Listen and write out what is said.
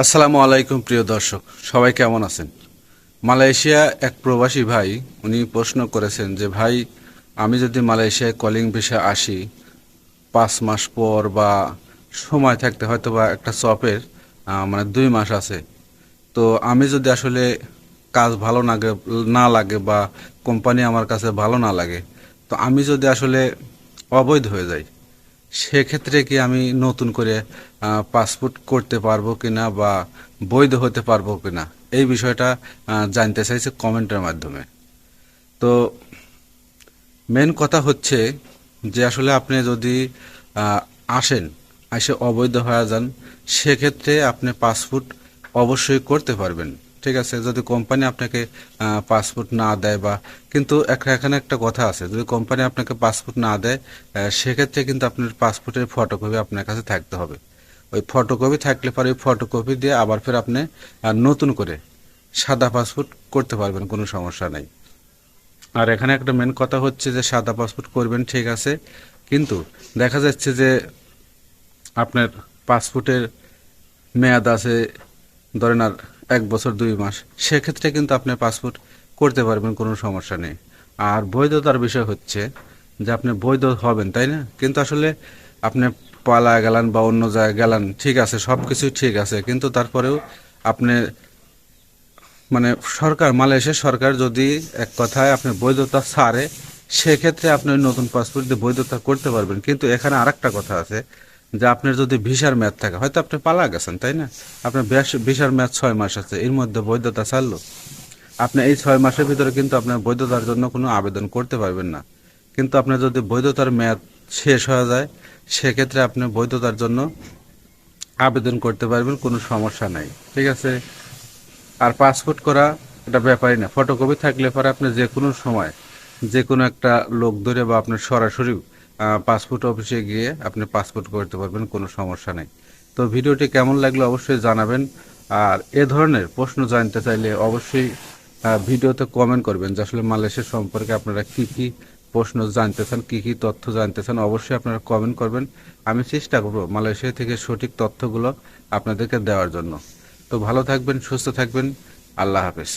আসসালামু আলাইকুম, প্রিয় দর্শক। সবাই কেমন আছেন? মালয়েশিয়া এক প্রবাসী ভাই, উনি প্রশ্ন করেছেন যে, ভাই, আমি যদি মালয়েশিয়ায় কলিং ভিসা আসি, পাঁচ মাস পর বা সময় থাকতে হয়তো বা একটা চপের মানে দুই মাস আছে, তো আমি যদি আসলে কাজ ভালো লাগে না লাগে বা কোম্পানি আমার কাছে ভালো না লাগে, তো আমি যদি আসলে অবৈধ হয়ে যাই সেক্ষেত্রে কি আমি নতুন করে পাসপোর্ট করতে পারব কিনা বা বৈধ হতে পারব কিনা? এই বিষয়টা জানতে চাইছে কমেন্টের মাধ্যমে। তো, মেন কথা হচ্ছে যে আসলে আপনি যদি আসেন, এসে অবৈধ হয়ে যান, সেক্ষেত্রে আপনি পাসপোর্ট অবশ্যই করতে পারবেন। ঠিক আছে, যদি কোম্পানি আপনাকে পাসপোর্ট না দেয় বা, কিন্তু এখানে একটা কথা আছে, যদি কোম্পানি আপনাকে পাসপোর্ট না দেয় সেক্ষেত্রে কিন্তু আপনার পাসপোর্টের ফটোকপি আপনার কাছে থাকতে হবে। ওই ফটোকপি থাকলে পরে ওই ফটোকপি দিয়ে আবার ফের আপনি নতুন করে সাদা পাসপোর্ট করতে পারবেন, কোনো সমস্যা নাই। আর এখানে একটা মেন কথা হচ্ছে যে, সাদা পাসপোর্ট করবেন, ঠিক আছে, কিন্তু দেখা যাচ্ছে যে, আপনার পাসপোর্টের মেয়াদ আছে, ধরেন আর এক বছর দুই মাস। সেক্ষেত্রে কিন্তু আপনি পাসপোর্ট করতে পারবেন, কোনো সমস্যা নেই। আর বৈধতার বিষয় হচ্ছে যে আপনি বৈধ হবেন, তাই না? কিন্তু আসলে আপনি পালা গেলান বা অন্য জায়গায় গেলান, ঠিক আছে সব কিছুই ঠিক আছে। কিন্তু তারপরেও আপনি মানে সরকার মালয়েশিয়া সরকার যদি এক কথায় আপনি বৈধতা ছাড়ে, সেক্ষেত্রে আপনি নতুন পাসপোর্ট দিয়ে বৈধতা করতে পারবেন। কিন্তু এখানে আরেকটা কথা আছে যে আপনার যদি ভিসার মেয়াদ থাকে, হয়তো আপনি পালা গেছেন, তাই না? আপনার ভিসার মেয়াদ ছয় মাস আছে, এর মধ্যে বৈধতা ছাড়লো। আপনি এই ছয় মাসের ভিতরে কিন্তু আপনার বৈধতার জন্য কোনো আবেদন করতে পারবেন না। কিন্তু আপনার যদি বৈধতার মেয়াদ শেষ হয়ে যায়, সেক্ষেত্রে আপনি বৈধতার জন্য আবেদন করতে পারবেন, কোনো সমস্যা নাই। ঠিক আছে? আর পাসপোর্ট করা, এটা ব্যাপারই না। ফটোকপি থাকলে পরে আপনি যে কোনো সময় যে কোনো একটা লোক ধরে বা আপনার সরাসরি পাসপোর্ট অফিসে গিয়ে আপনি পাসপোর্ট করতে পারবেন, কোনো সমস্যা নেই। তো ভিডিওটি কেমন লাগল অবশ্যই জানাবেন। আর এ ধরনের প্রশ্ন জানতে চাইলে অবশ্যই ভিডিওতে কমেন্ট করবেন যে আসলে মালয়েশিয়া সম্পর্কে আপনারা কি কি প্রশ্ন জানতে চান, কী কী তথ্য জানতে চান, অবশ্যই আপনারা কমেন্ট করবেন। আমি চেষ্টা করব মালয়েশিয়া থেকে সঠিক তথ্যগুলো আপনাদেরকে দেওয়ার জন্য। তো ভালো থাকবেন, সুস্থ থাকবেন। আল্লাহ হাফেজ।